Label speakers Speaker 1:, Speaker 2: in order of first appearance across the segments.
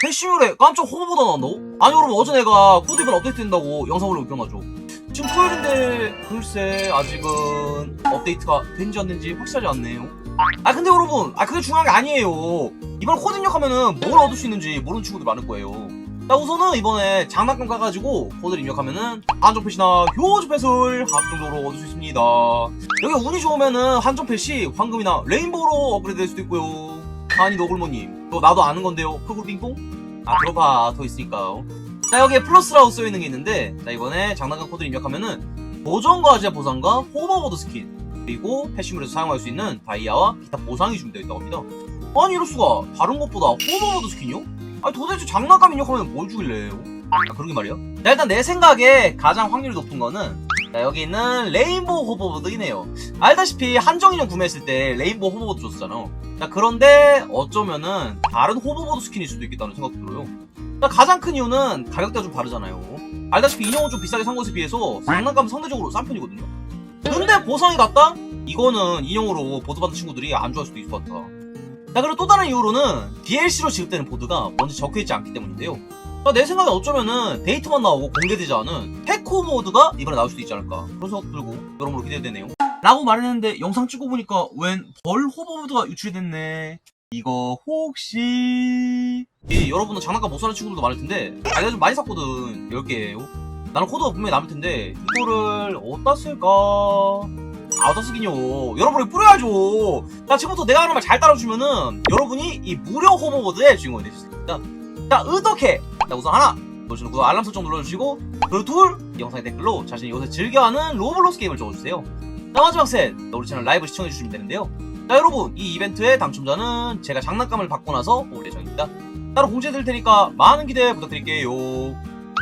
Speaker 1: 패시물에 깜짝 호보보다 나온다고? 아니 여러분 어제 내가 코드 이번 업데이트 된다고 영상 올리고 기억나죠? 지금 토요일인데 글쎄 아직은 업데이트가 된지 안 된지 확실하지 않네요. 아 근데 여러분 아 그게 중요한 게 아니에요. 이번 코드 입력하면은 뭘 얻을 수 있는지 모르는 친구들 많을 거예요. 자 우선은 이번에 장난감 가가지고 코드를 입력하면은 한정 펫이나 효주 펫을 합정적으로 얻을 수 있습니다. 여기 운이 좋으면은 한정 펫이 황금이나 레인보우로 업그레이드 될 수도 있고요. 아니 너굴모님 또 나도 아는 건데요 크굴빙뽕? 아 들어봐 더 있으니까요 자 여기에 플러스라고 써있는 게 있는데 자 이번에 장난감 코드를 입력하면은 보정 과제 보상과 호버보드 스킨 그리고 패시물에서 사용할 수 있는 다이아와 기타 보상이 준비되어 있다고 합니다 아니 이럴 수가 다른 것보다 호버보드 스킨이요? 아니 도대체 장난감 입력하면 뭘 주길래요? 아 그러게 말이야 자 일단 내 생각에 가장 확률이 높은 거는 자 여기 있는 레인보우 호버보드 이네요. 알다시피 한정 인형 구매했을 때 레인보우 호버보드 줬었잖아. 자 그런데 어쩌면은 다른 호버보드 스킨일 수도 있겠다는 생각도 들어요. 자, 가장 큰 이유는 가격대가 좀 다르잖아요. 알다시피 인형은 좀 비싸게 산 것에 비해서 장난감은 상대적으로 싼 편이거든요. 근데 보상이 같다? 이거는 인형으로 보드 받은 친구들이 안 좋아할 수도 있을 것 같아 자 그리고 또 다른 이유로는 DLC로 지급되는 보드가 먼저 적혀있지 않기 때문인데요 자, 내 생각에 어쩌면은 데이트만 나오고 공개되지 않은 패코 모드가 이번에 나올 수도 있지 않을까. 그런 생각도 들고 여러모로 기대되네요. 라고 말했는데 영상 찍고 보니까 웬 벌 호버보드가 유출이 됐네. 이거 혹시 이 여러분은 장난감 못 사는 친구들도 많을 텐데 아, 내가 좀 많이 샀거든. 10개예요. 나는 코드가 분명히 남을 텐데 이거를 어디다 쓸까? 아 어디다 쓰긴요. 여러분이 뿌려야죠. 자 지금부터 내가 하는 말 잘 따라주면은 여러분이 이 무료 호버보드의 주인공이 되실 수 있습니다 자 어떻게 자 우선 하나 보시는 구독 알람 설정 눌러주시고 그리고 둘이 영상의 댓글로 자신이 요새 즐겨하는 로블록스 게임을 적어주세요. 자 마지막 셋. 우리 채널 라이브 시청해주시면 되는데요. 자 여러분 이 이벤트의 당첨자는 제가 장난감을 받고 나서 올 예정입니다. 따로 공지해드릴 테니까 많은 기대 부탁드릴게요.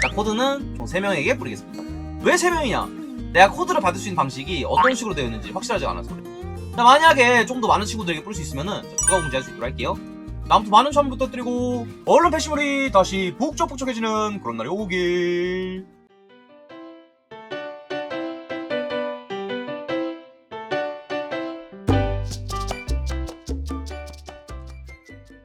Speaker 1: 자 코드는 총 3명에게 뿌리겠습니다. 왜 3명이냐? 내가 코드를 받을 수 있는 방식이 어떤 식으로 되어 있는지 확실하지 않아서 그래 자 만약에 좀 더 많은 친구들에게 뿌릴 수 있으면은 자, 추가 공지할 수 있도록 할게요 아무튼 많은 참여 부탁드리고 얼른 패시물이 다시 북적북적해지는 그런 날이 오길